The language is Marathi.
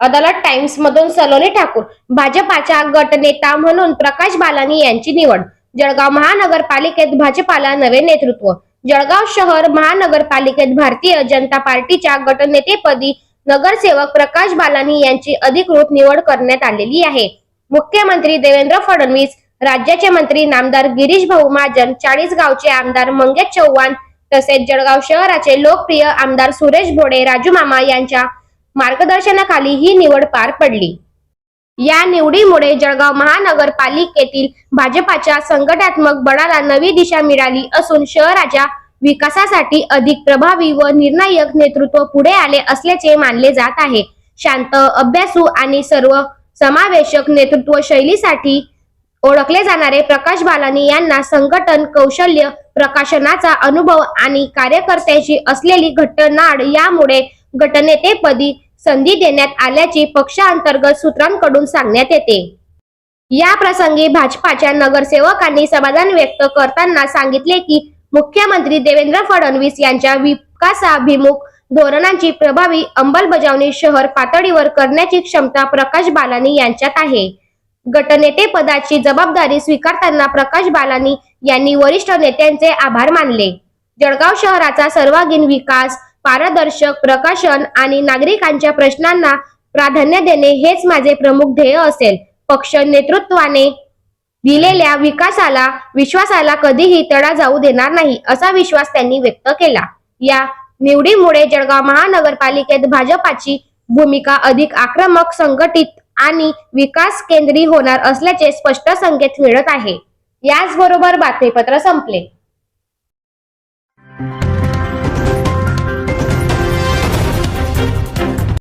अदालत टाइम्स मधून सलोनी ठाकूर भाजपाच्या गटनेता म्हणून प्रकाश बालानी यांची निवड. जळगाव महानगरपालिकेत भाजपाला नवे नेतृत्व. जळगाव शहर महानगरपालिकेत भारतीय जनता पार्टीच्या गटनेतेपदी नगरसेवक प्रकाश बालानी यांची अधिकृत निवड करण्यात आलेली आहे. मुख्यमंत्री देवेंद्र फडणवीस राज्याचे मंत्री नामदार गिरीश भाऊ महाजन चाळीस गावचे आमदार मंगेश चव्हाण तसेच जळगाव शहराचे लोकप्रिय आमदार सुरेश भोडे राजू मामा यांच्या मार्गदर्शनाखाली ही निवड पार पडली. या निवडीमुळे जळगाव महानगरपालिकेतील भाजपाच्या संघटनात्मक बळाला नवी दिशा मिळाली असून शहराच्या विकासासाठी अधिक प्रभावी व निर्णायक नेतृत्व पुढे आले असल्याचे मानले जात आहे. शांत अभ्यासू आणि सर्व समावेशक नेतृत्व शैलीसाठी ओळखले जाणारे प्रकाश बालानी यांना संघटन कौशल्य प्रकाशनाचा अनुभव आणि कार्यकर्त्यांशी असलेली घट्ट नाड यामुळे गटनेतेपदी संधी देण्यात आल्याची पक्षांतर्गत सूत्रांकडून सांगण्यात येते. या प्रसंगी भाजपाच्या नगरसेवकांनी समाधान व्यक्त करताना सांगितले की मुख्यमंत्री देवेंद्र फडणवीस यांच्या विकासाभिमुख धोरणांची प्रभावी अंमलबजावणी शहर पातळीवर करण्याची क्षमता प्रकाश बालानी यांच्यात आहे. गटनेते पदाची जबाबदारी स्वीकारताना प्रकाश बालानी यांनी वरिष्ठ नेत्यांचे आभार मानले. जळगाव शहराचा सर्वांगीण विकास पारदर्शक प्रकाशन आणि नागरिकांच्या प्रश्नांना प्राधान्य देणे हेच माझे प्रमुख ध्येय असेल. पक्ष नेतृत्वाने दिलेल्या विकासाला विश्वासाला कधीही तडा जाऊ देणार नाही असा विश्वास त्यांनी व्यक्त केला. या निवडीमुळे जळगाव महानगरपालिकेत भाजपाची भूमिका अधिक आक्रमक संघटित आणि विकास केंद्री होणार असल्याचे स्पष्ट संकेत मिळत आहे. याचबरोबर बातमीपत्र संपले.